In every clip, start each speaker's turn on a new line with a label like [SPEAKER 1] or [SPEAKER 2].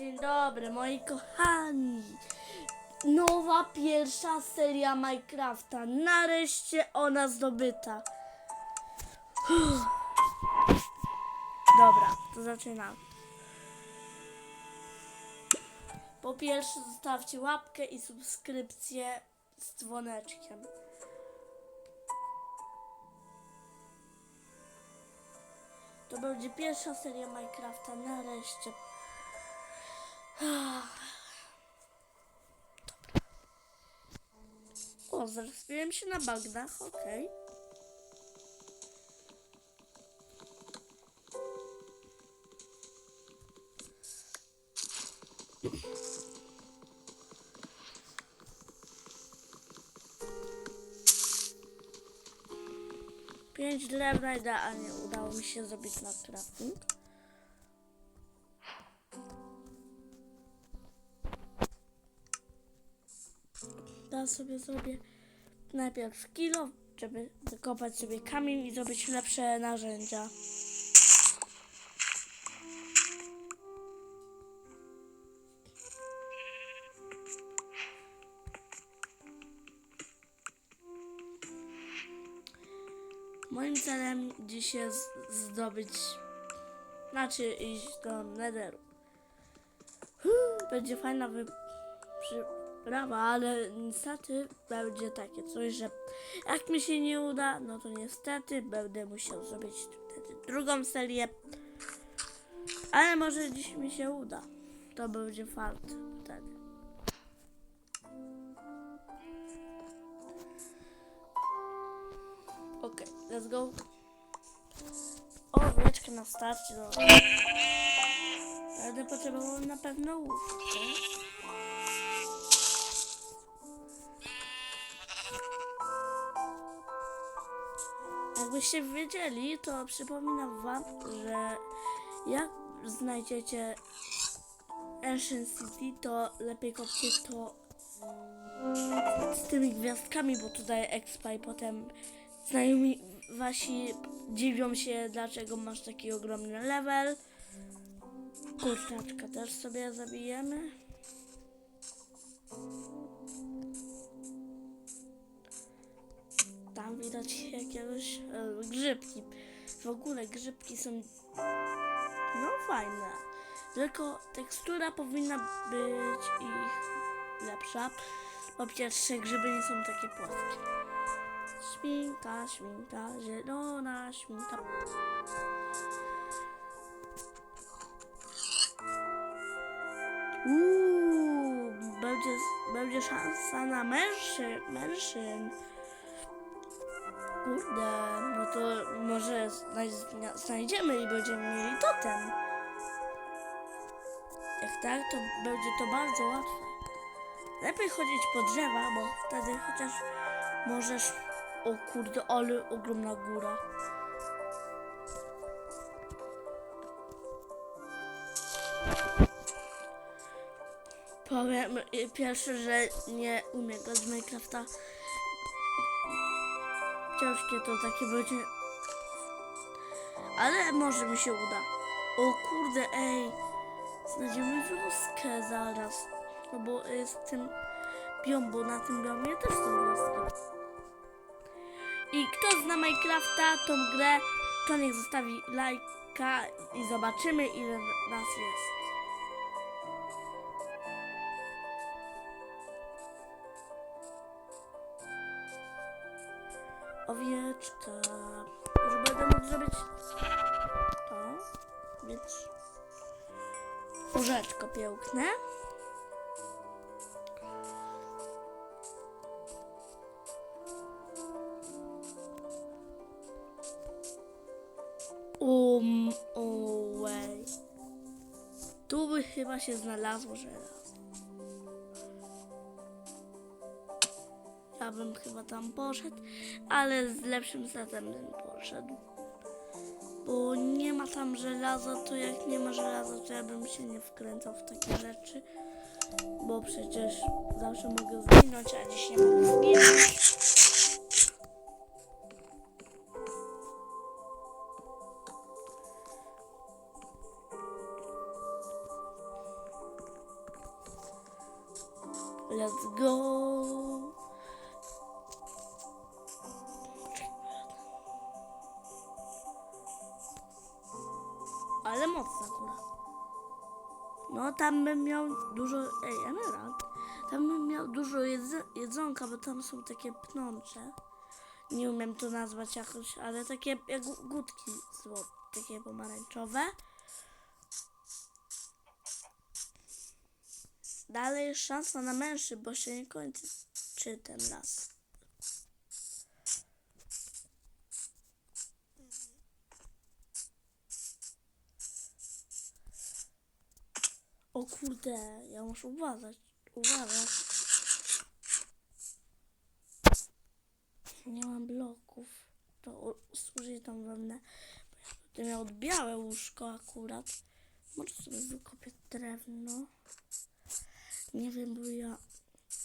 [SPEAKER 1] Dzień dobry, moi kochani. Nowa pierwsza seria Minecrafta. Nareszcie ona zdobyta. Dobra, to zaczynam. Po pierwsze zostawcie łapkę i subskrypcję z dzwoneczkiem. To będzie pierwsza seria Minecrafta. Nareszcie. O, zrespiłem się na bagnach, okej. Pięć drewna idealnie udało mi się zrobić na crafting. Teraz sobie zrobię najpierw kilo, żeby wykopać sobie kamień i zrobić lepsze narzędzia. Moim celem dziś jest zdobyć, znaczy iść do Netheru. Będzie fajna wy przyprawa, ale niestety będzie takie coś, że jak mi się nie uda, no to niestety będę musiał zrobić wtedy drugą serię. Ale może dziś mi się uda. To będzie fart wtedy. Okej, let's go. O, wieczkę na starcie. Dobra. Będę potrzebował na pewno łóżkę. Jakbyście wiedzieli, to przypominam wam, że jak znajdziecie Ancient City, to lepiej kopcie to z tymi gwiazdkami, bo tutaj expa i potem znajomi wasi dziwią się, dlaczego masz taki ogromny level. Kurczaczka też sobie zabijemy. Tam widać jakiegoś e, grzybki. W ogóle grzybki są no fajne. Tylko tekstura powinna być ich lepsza. Po pierwsze grzyby nie są takie płaskie. Świnka, świnka, zielona świnka. Uuu, będzie, będzie szansa na mężczyzn. Kurde, no to może znaj- znajdziemy i będziemy mieli totem. Jak tak, to będzie to bardzo łatwe. Lepiej chodzić po drzewa, bo wtedy chociaż możesz... O kurde, ale ogromna góra. Powiem y, pierwsze, że nie umiem grać w Minecrafta. Ciężkie to takie będzie. Ale może mi się uda. O kurde, ej. Znajdziemy wioskę zaraz. No bo jest ten biom, bo na tym biomie też są wioski. I kto zna Minecrafta, tą grę, to niech zostawi lajka i zobaczymy ile nas jest. Owieczka. Już będę mógł zrobić to, więc łóżeczko piękne. Um, ojej. Tu by chyba się znalazło żelazo. Bym chyba tam poszedł, ale z lepszym setem bym poszedł. Bo nie ma tam żelaza, to jak nie ma żelaza, to ja bym się nie wkręcał w takie rzeczy. Bo przecież zawsze mogę zginąć, a dziś nie mogę zginąć. Let's go. Tam bym miał dużo... Ej, emerald. Tam bym miał dużo jedzonka, bo tam są takie pnącze. Nie umiem to nazwać jakoś, ale takie jak gutki złote, takie pomarańczowe. Dalej szansa na mężczy, bo się nie kończy ten las. O kurde, ja muszę uważać, uważać. Nie mam bloków. To służy tam wewnę. Bo ja miał białe łóżko akurat. Może sobie wykopię drewno. Nie wiem, bo ja...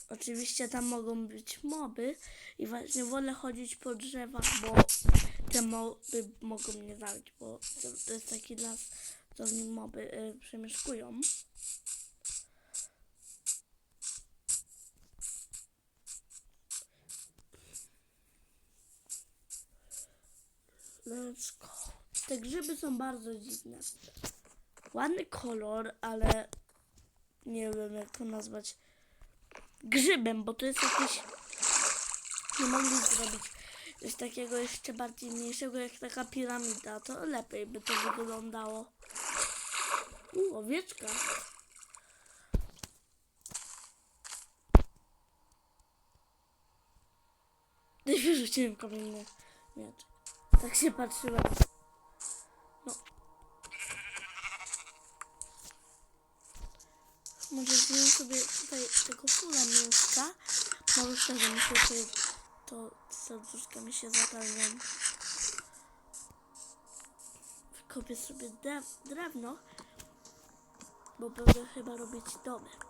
[SPEAKER 1] Oczywiście tam mogą być moby i właśnie wolę chodzić po drzewach, bo te moby mogą mnie zabić, bo to, to jest taki las, co w nim moby y, przemieszkują. Let's go. Te grzyby są bardzo dziwne. Ładny kolor, ale nie wiem jak to nazwać grzybem, bo to jest jakiś nie mogli zrobić coś takiego jeszcze bardziej mniejszego jak taka piramida, to lepiej by to wyglądało. U, owieczka. Gdy wyrzuciłem kamienny miecz. Tak się patrzyłem. No. Może zjem sobie tutaj tego fula mięska. Może szczerze się tutaj to serduszka mi się zapełnią. Wykopię sobie drew- drewno, bo będę chyba robić domek.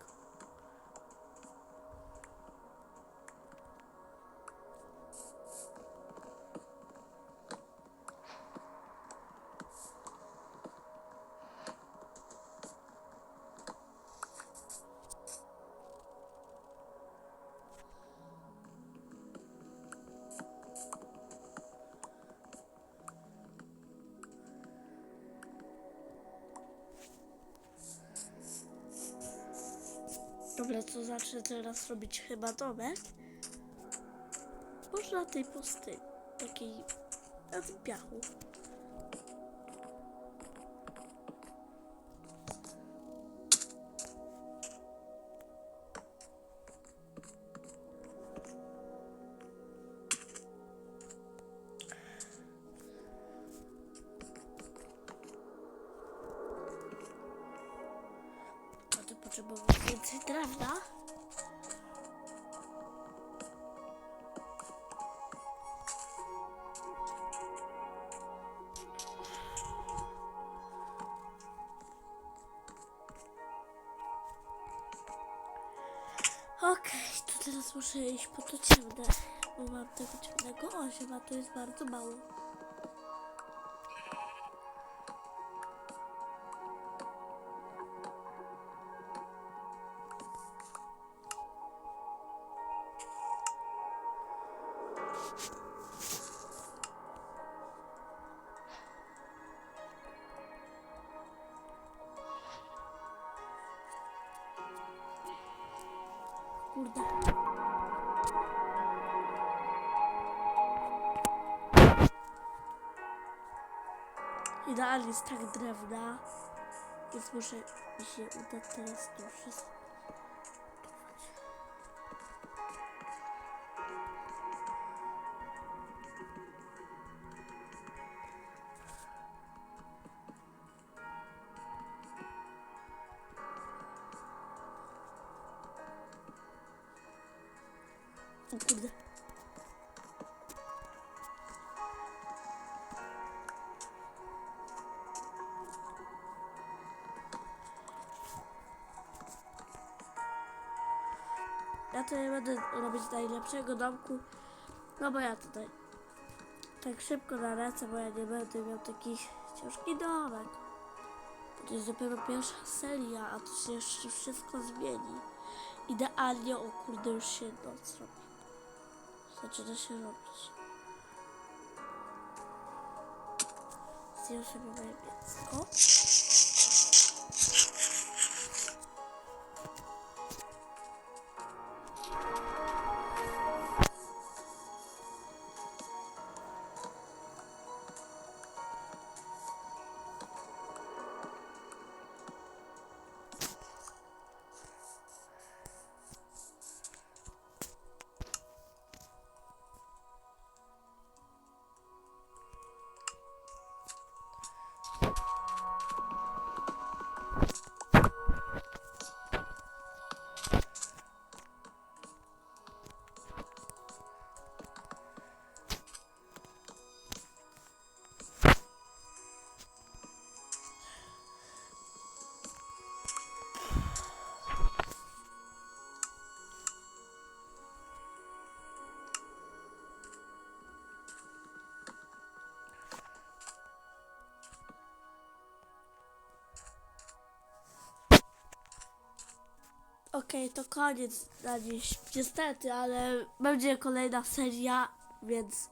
[SPEAKER 1] Dobra, to zacznę teraz robić chyba domek. Może na tej pustyni, takiej na tym piachu. Potrzebował więcej drewna. Okej, to teraz muszę iść po to ciemne, bo mam tego ciemnego 8, a to jest bardzo mało. Kurde. Idealnie jest tak drewna, więc muszę mi się udać teraz to wszystko. Ja nie będę robić najlepszego domku, no bo ja tutaj tak szybko na ręce, bo ja nie będę miał takich ciężki domek. To jest dopiero pierwsza seria, a to się jeszcze wszystko zmieni. idealnie, o kurde, już się noc robi. Zaczyna się robić. Zjem sobie moje mięsko. Okej, to koniec na dziś. Niestety, ale będzie kolejna seria, więc